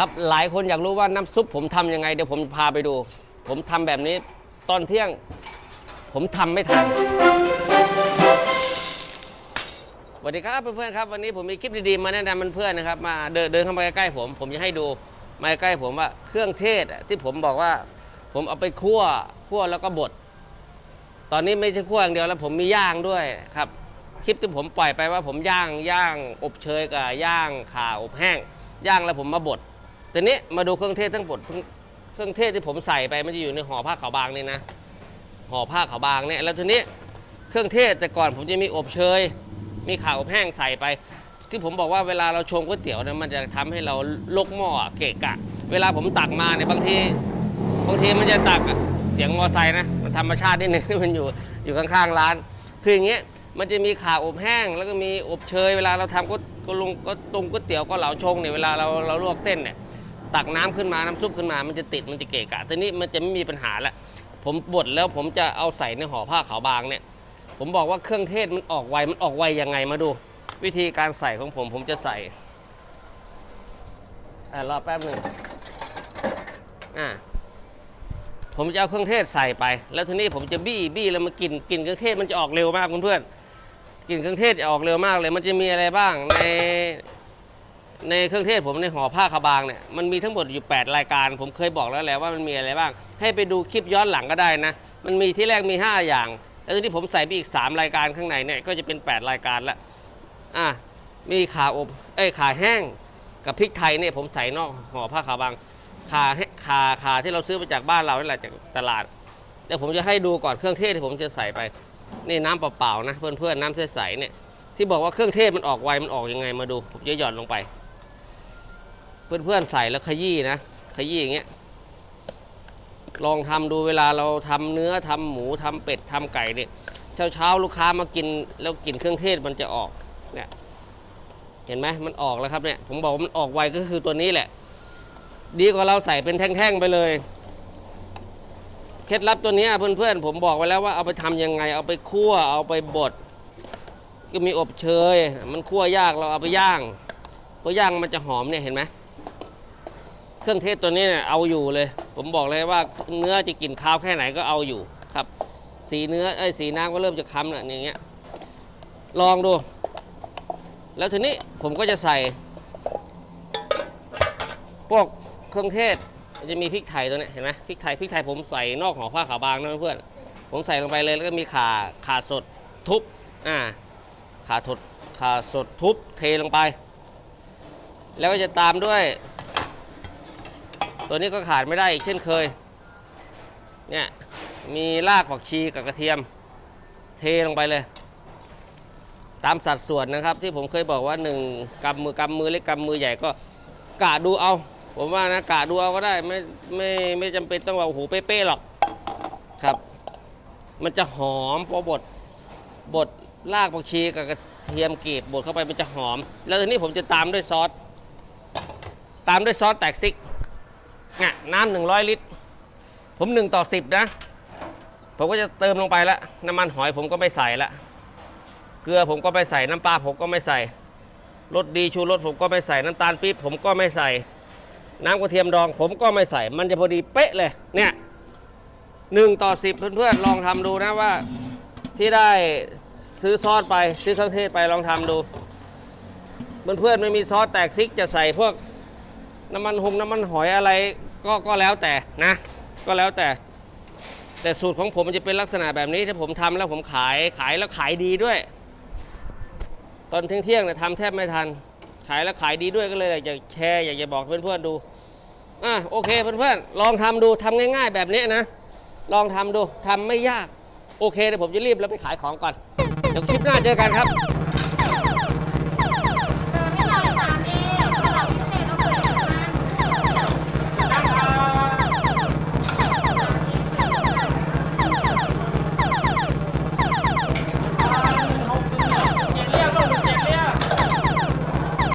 ครับหลายคนอยากรู้ว่าน้ำซุปผมทำยังไงเดี๋ยวผมพาไปดู ผมทำแบบนี้ตอนเที่ยง ผมทำไม่ทันสวัสดีครับเพื่อนๆครับวันนี้ผมมีคลิปดีๆมาแนะนำเพื่อนๆนะครับมาเดินเดินเข้ามาใกล้ๆผม ผมจะให้ดูมาใกล้ผมว่าเครื่องเทศที่ผมบอกว่า ผมเอาไปคั่วคั่วแล้วก็บดตอนนี้ไม่ใช่คั่วอย่างเดียวแล้วผมมีย่างด้วยครับคลิปที่ผมปล่อยไปว่าผมย่างย่างอบเชยกับย่างข่าอบแห้งย่างแล้วผมมาบด ทีนี้มาดูเครื่องเทศทั้งบดเครื่องเทศที่ผมใส่ไปมันจะอยู่ในห่อผ้าขาวบางนี่นะห่อผ้าขาวบางเนี่ยแล้วทีนี้เครื่องเทศแต่ก่อนผมจะมีอบเชย มีข่าอบแห้งใส่ไป ที่ผมบอกว่าเวลาเราชงก๋วยเตี๋ยวเนี่ยมันจะทำให้เราลกหม้อเกะกะ เวลาผมตักมาเนี่ยบางทีบางทีมันจะตักเสียงมอไซค์นะมันธรรมชาตินิดนึงมันอยู่อยู่ข้างๆร้าน คืออย่างเงี้ยมันจะมีข่าอบแห้ง แล้วก็มีอบเชย เวลาเราทำก็ก็ลงก็ตรงก๋วยเตี๋ยวก็เหลาชงเนี่ยเวลาเราเราลวกเส้นเนี่ย ตักน้ำขึ้นมาน้ำซุปขึ้นมา มันจะติดมันจะเกะกะทีนี้มันจะไม่มีปัญหาละผมบดแล้วผมจะเอาใส่ในห่อผ้าขาวบางเนี่ย ผมบอกว่าเครื่องเทศมันออกไวมันออกไวยังไงมาดู วิธีการใส่ของผมผมจะใส่อ่ารอแป๊บหนึ่งอ่าผมจะเอาเครื่องเทศใส่ไป แล้วทีนี้ผมจะบี้บี้แล้วมันกลิ่นกลิ่นเครื่องเทศมันจะออกเร็วมากเพื่อนๆกลิ่นเครื่องเทศจะออกเร็วมากเลย มันจะมีอะไรบ้างใน ในเครื่องเทศผมในห่อผ้าขาวบางเนี่ยมันมีทั้งหมดอยู่ 8 รายการ ผมเคยบอกแล้วแหละว่ามันมีอะไรบ้าง ให้ไปดูคลิปย้อนหลังก็ได้นะ มันมีที่แรกมี 5 อย่าง แล้วทีนี้ผมใส่ไปอีก 3 รายการข้างในเนี่ยก็จะเป็น 8 รายการละอะมีขาอบเอ้ยขาแห้งกับพริกไทยเนี่ยผมใส่นอกห่อผ้าขาวบางขาขาขาที่เราซื้อมาจากบ้านเรานี่แหละจากตลาดเดี๋ยวผมจะให้ดูก่อนเครื่องเทศที่ผมจะใส่ไปนี่น้ำเปล่าๆนะเพื่อนๆน้ำใสๆเนี่ยที่บอกว่าเครื่องเทศมันออกไวมันออกยังไงมาดูผมจะหย่อนลงไป เพื่อนๆใส่แล้วขยี้นะขยี้อย่างเงี้ยลองทำดูเวลาเราทำเนื้อทำหมูทำเป็ดทำไก่เนี่ยเช้าๆลูกค้ามากินแล้วกลิ่นเครื่องเทศมันจะออกเนี่ยเห็นไหมมันออกแล้วครับเนี่ยผมบอกว่ามันออกไวก็คือตัวนี้แหละ ดีกว่าเราใส่เป็นแท่งๆไปเลยเคล็ดลับตัวนี้เพื่อนๆผมบอกไว้แล้วว่าเอาไปทำยังไง เอาไปคั่วเอาไปบดก็มีอบเชย มันคั่วยากเราเอาไปย่างเพราะย่างมันจะหอมเนี่ยเห็นไหม เครื่องเทศตัวนี้เนี่ยเอาอยู่เลย ผมบอกเลยว่าเนื้อจะกลิ่นคาวแค่ไหนก็เอาอยู่ครับ สีเนื้อไอ้สีน้ำก็เริ่มจะค้ำแล้วอย่างเงี้ยลองดู แล้วทีนี้ผมก็จะใส่ พวกเครื่องเทศจะมีพริกไทยตัวนี้เห็นไหมพริกไทยพริกไทยผมใส่นอกห่อผ้าขาวบางนะเพื่อนผมใส่ลงไปเลยแล้วก็มีข่าข่าสดทุบอ่าข่าสดข่าสดทุบเทลงไป แล้วก็จะตามด้วย ตัวนี้ก็ขาดไม่ได้อีกเช่นเคย เนี่ยมีรากผักชีกับกระเทียม เทลงไปเลย ตามสัดส่วนนะครับ ที่ผมเคยบอกว่า 1กำมือกำมือเล็กกำมือใหญ่ก็กะดูเอา ผมว่านะกะดูเอาก็ได้ไม่ไม่ไม่จำเป็นต้องว่าโอ้โหเป๊ะๆหรอกครับ มันจะหอมพอบดบดรากผักชีกับกระเทียมกรีบบดเข้าไปมันจะหอม แล้วทีนี้ผมจะตามด้วยซอสตามด้วยซอสแตกซิก เนี่ยน้ำหนึ่งร้อยลิตร ผมหนึ่งต่อสิบนะ ผมก็จะเติมลงไปแล้วน้ำมันหอยผมก็ไม่ใส่ละเกลือผมก็ไม่ใส่น้ำปลาผมก็ไม่ใส่รสดีชูรสผมก็ไม่ใส่น้ำตาลปี๊บผมก็ไม่ใส่ น้ำกระเทียมดองผมก็ไม่ใส่ มันจะพอดีเป๊ะเลยเนี่ยหนึ่งต่อสิบเพื่อนๆลองทำดูนะว่า ที่ได้ซื้อซอสไปซื้อเครื่องเทศไปลองทำดู เพื่อนๆไม่มีซอสแตกซิกจะใส่พวก น้ำมันหงน้ำมันหอยอะไรก็ก็แล้วแต่นะ ก็แล้วแต่ แต่สูตรของผมมันจะเป็นลักษณะแบบนี้ถ้าผมทำแล้วผมขายขายแล้วขายดีด้วย ตอนเที่ยงๆเนี่ยทำแทบไม่ทัน ขายแล้วขายดีด้วยก็เลยอยากจะแชร์อยากจะบอกเพื่อนๆดูอะโอเคเพื่อนๆลองทำดูทำง่าย ๆ แบบนี้นะ ลองทำดูทำไม่ยาก โอเคเดี๋ยวผมจะรีบแล้วไปขายของก่อนเดี๋ยวคลิปหน้าเจอกันครับ